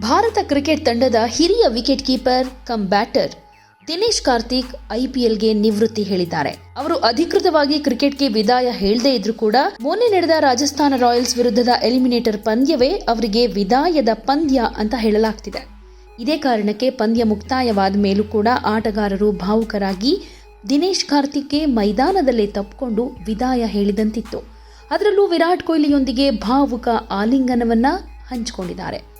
Bharat cricket ತಂಡದ ಹಿರಿಯ wicket keeper cum batter Dinesh Karthik ಐಪಿಎಲ್ಗೆ ನಿವೃತ್ತಿ ಹೇಳಿದ್ದಾರೆ. ಅವರು ಅಧಿಕೃತವಾಗಿ ಕ್ರಿಕೆಟ್ಗೆ ವಿದಾಯ ಹೇಳದೇ ಇದ್ರೂ ಕೂಡ ಮೊನ್ನೆ ನಡೆದ ರಾಜಸ್ಥಾನ ರಾಯಲ್ಸ್ ವಿರುದ್ಧದ ಎಲಿಮಿನೇಟರ್ ಪಂದ್ಯವೇ ಅವರಿಗೆ ವಿದಾಯದ ಪಂದ್ಯ ಅಂತ ಹೇಳಲಾಗ್ತಿದೆ. ಇದೇ ಕಾರಣಕ್ಕೆ ಪಂದ್ಯ ಮುಕ್ತಾಯವಾದ ಮೇಲೂ ಕೂಡ ಆಟಗಾರರು ಭಾವುಕರಾಗಿ ದಿನೇಶ್ ಕಾರ್ತಿಕ್ಗೆ ಮೈದಾನದಲ್ಲೇ ತಪ್ಪಿಕೊಂಡು ವಿದಾಯ ಹೇಳಿದಂತಿತ್ತು. ಅದರಲ್ಲೂ ವಿರಾಟ್ ಕೊಹ್ಲಿಯೊಂದಿಗೆ ಭಾವುಕ ಆಲಿಂಗನವನ್ನ ಹಂಚಿಕೊಂಡಿದ್ದಾರೆ.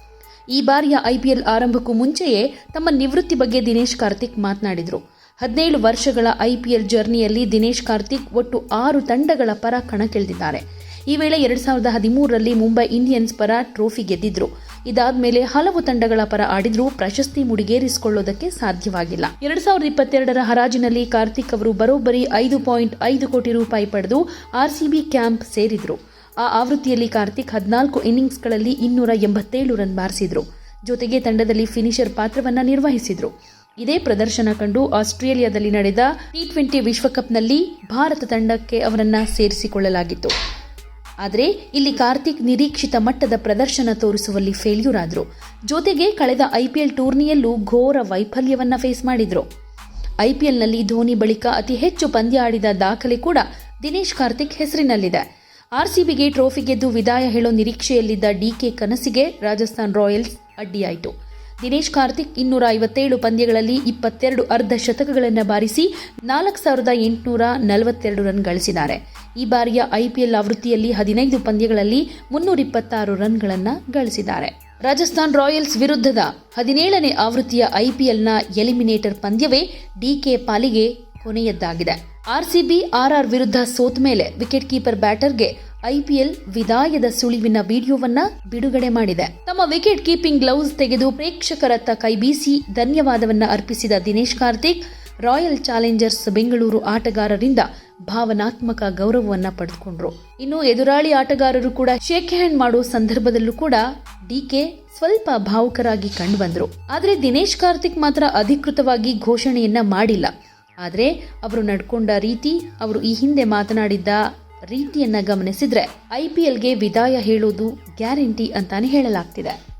ಈ ಬಾರಿಯ ಐಪಿಎಲ್ ಆರಂಭಕ್ಕೂ ಮುಂಚೆಯೇ ತಮ್ಮ ನಿವೃತ್ತಿ ಬಗ್ಗೆ ದಿನೇಶ್ ಕಾರ್ತಿಕ್ ಮಾತನಾಡಿದರು. ಹದಿನೇಳು ವರ್ಷಗಳ ಐಪಿಎಲ್ ಜರ್ನಿಯಲ್ಲಿ ದಿನೇಶ್ ಕಾರ್ತಿಕ್ ಒಟ್ಟು ಆರು ತಂಡಗಳ ಪರ ಕಣಕ್ಕಿಳಿದಿದ್ದಾರೆ. ಈ ವೇಳೆ ಎರಡು ಸಾವಿರದ ಹದಿಮೂರರಲ್ಲಿ ಮುಂಬೈ ಇಂಡಿಯನ್ಸ್ ಪರ ಟ್ರೋಫಿ ಗೆದ್ದಿದ್ರು. ಇದಾದ್ಮೇಲೆ ಹಲವು ತಂಡಗಳ ಪರ ಆಡಿದ್ರೂ ಪ್ರಶಸ್ತಿ ಮುಡಿಗೇರಿಸಿಕೊಳ್ಳೋದಕ್ಕೆ ಸಾಧ್ಯವಾಗಿಲ್ಲ. ಎರಡ್ ಸಾವಿರದ ಇಪ್ಪತ್ತೆರಡರ ಹರಾಜಿನಲ್ಲಿ ಕಾರ್ತಿಕ್ ಅವರು ಬರೋಬ್ಬರಿ ಐದು ಪಾಯಿಂಟ್ ಐದು ಕೋಟಿ ರೂಪಾಯಿ ಪಡೆದು ಆರ್ಸಿಬಿ ಕ್ಯಾಂಪ್ ಸೇರಿದ್ರು. ಆ ಆವೃತ್ತಿಯಲ್ಲಿ ಕಾರ್ತಿಕ್ ಹದಿನಾಲ್ಕು ಇನ್ನಿಂಗ್ಸ್ಗಳಲ್ಲಿ ಇನ್ನೂರ ಎಂಬತ್ತೇಳು ರನ್ ಬಾರಿಸಿದ್ರು. ಜೊತೆಗೆ ತಂಡದಲ್ಲಿ ಫಿನಿಷರ್ ಪಾತ್ರವನ್ನ ನಿರ್ವಹಿಸಿದರು. ಇದೇ ಪ್ರದರ್ಶನ ಕಂಡು ಆಸ್ಟ್ರೇಲಿಯಾದಲ್ಲಿ ನಡೆದ ಟಿ ಟ್ವೆಂಟಿ ವಿಶ್ವಕಪ್ನಲ್ಲಿ ಭಾರತ ತಂಡಕ್ಕೆ ಅವರನ್ನು ಸೇರಿಸಿಕೊಳ್ಳಲಾಗಿತ್ತು. ಆದರೆ ಇಲ್ಲಿ ಕಾರ್ತಿಕ್ ನಿರೀಕ್ಷಿತ ಮಟ್ಟದ ಪ್ರದರ್ಶನ ತೋರಿಸುವಲ್ಲಿ ಫೇಲ್ಯೂರ್ ಆದರು. ಜೊತೆಗೆ ಕಳೆದ ಐಪಿಎಲ್ ಟೂರ್ನಿಯಲ್ಲೂ ಘೋರ ವೈಫಲ್ಯವನ್ನ ಫೇಸ್ ಮಾಡಿದ್ರು. ಐಪಿಎಲ್ನಲ್ಲಿ ಧೋನಿ ಬಳಿಕ ಅತಿ ಹೆಚ್ಚು ಪಂದ್ಯ ಆಡಿದ ದಾಖಲೆ ಕೂಡ ದಿನೇಶ್ ಕಾರ್ತಿಕ್ ಹೆಸರಿನಲ್ಲಿದೆ. ಆರ್ಸಿಬಿಗೆ ಟ್ರೋಫಿ ಗೆದ್ದು ವಿದಾಯ ಹೇಳೋ ನಿರೀಕ್ಷೆಯಲ್ಲಿದ್ದ ಡಿಕೆ ಕನಸಿಗೆ ರಾಜಸ್ಥಾನ್ ರಾಯಲ್ಸ್ ಅಡ್ಡಿಯಾಯಿತು. ದಿನೇಶ್ ಕಾರ್ತಿಕ್ ಇನ್ನೂರ ಐವತ್ತೇಳು ಪಂದ್ಯಗಳಲ್ಲಿ ಇಪ್ಪತ್ತೆರಡು ಅರ್ಧ ಶತಕಗಳನ್ನು ಬಾರಿಸಿ ನಾಲ್ಕು ಸಾವಿರದ ಎಂಟುನೂರ ನಲವತ್ತೆರಡು ರನ್ ಗಳಿಸಿದ್ದಾರೆ. ಈ ಬಾರಿಯ ಐಪಿಎಲ್ ಆವೃತ್ತಿಯಲ್ಲಿ ಹದಿನೈದು ಪಂದ್ಯಗಳಲ್ಲಿ ಮುನ್ನೂರ ಇಪ್ಪತ್ತಾರು ರನ್ಗಳನ್ನು ಗಳಿಸಿದ್ದಾರೆ. ರಾಜಸ್ಥಾನ್ ರಾಯಲ್ಸ್ ವಿರುದ್ಧದ ಹದಿನೇಳನೇ ಆವೃತ್ತಿಯ ಐಪಿಎಲ್ನ ಎಲಿಮಿನೇಟರ್ ಪಂದ್ಯವೇ ಡಿಕೆ ಪಾಲಿಗೆ ಕೊನೆಯದ್ದಾಗಿದೆ. ಆರ್ಸಿಬಿ, ಆರ್ಆರ್ ವಿರುದ್ಧ ಸೋತ ಮೇಲೆ ವಿಕೆಟ್ ಕೀಪರ್ ಬ್ಯಾಟರ್ಗೆ ಐಪಿಎಲ್ ವಿದಾಯದ ಸುಳಿವಿನ ವಿಡಿಯೋವನ್ನ ಬಿಡುಗಡೆ ಮಾಡಿದೆ. ತಮ್ಮ ವಿಕೆಟ್ ಕೀಪಿಂಗ್ ಗ್ಲೌಸ್ ತೆಗೆದು ಪ್ರೇಕ್ಷಕರತ್ತ ಕೈಬೀಸಿ ಧನ್ಯವಾದವನ್ನ ಅರ್ಪಿಸಿದ ದಿನೇಶ್ ಕಾರ್ತಿಕ್, ರಾಯಲ್ ಚಾಲೆಂಜರ್ಸ್ ಬೆಂಗಳೂರು ಆಟಗಾರರಿಂದ ಭಾವನಾತ್ಮಕ ಗೌರವವನ್ನ ಪಡೆದುಕೊಂಡ್ರು. ಇನ್ನು ಎದುರಾಳಿ ಆಟಗಾರರು ಕೂಡ ಶೇಕ್ ಹ್ಯಾಂಡ್ ಮಾಡೋ ಸಂದರ್ಭದಲ್ಲೂ ಕೂಡ ಡಿಕೆ ಸ್ವಲ್ಪ ಭಾವುಕರಾಗಿ ಕಂಡುಬಂದ್ರು ಆದರೆ ದಿನೇಶ್ ಕಾರ್ತಿಕ್ ಮಾತ್ರ ಅಧಿಕೃತವಾಗಿ ಘೋಷಣೆಯನ್ನ ಮಾಡಿಲ್ಲ. ಆದರೆ ಅವರು ನಡ್ಕೊಂಡ ರೀತಿ ಅವರು ಈ ಹಿಂದೆ ಮಾತನಾಡಿದ್ದ ರೀತಿಯನ್ನ ಪಿ ಎಲ್ಗೆ ವಿದಾಯ ಹೇಳೋದು ಗ್ಯಾರಂಟಿ ಅಂತಾನೆ ಹೇಳಲಾಗ್ತಿದೆ.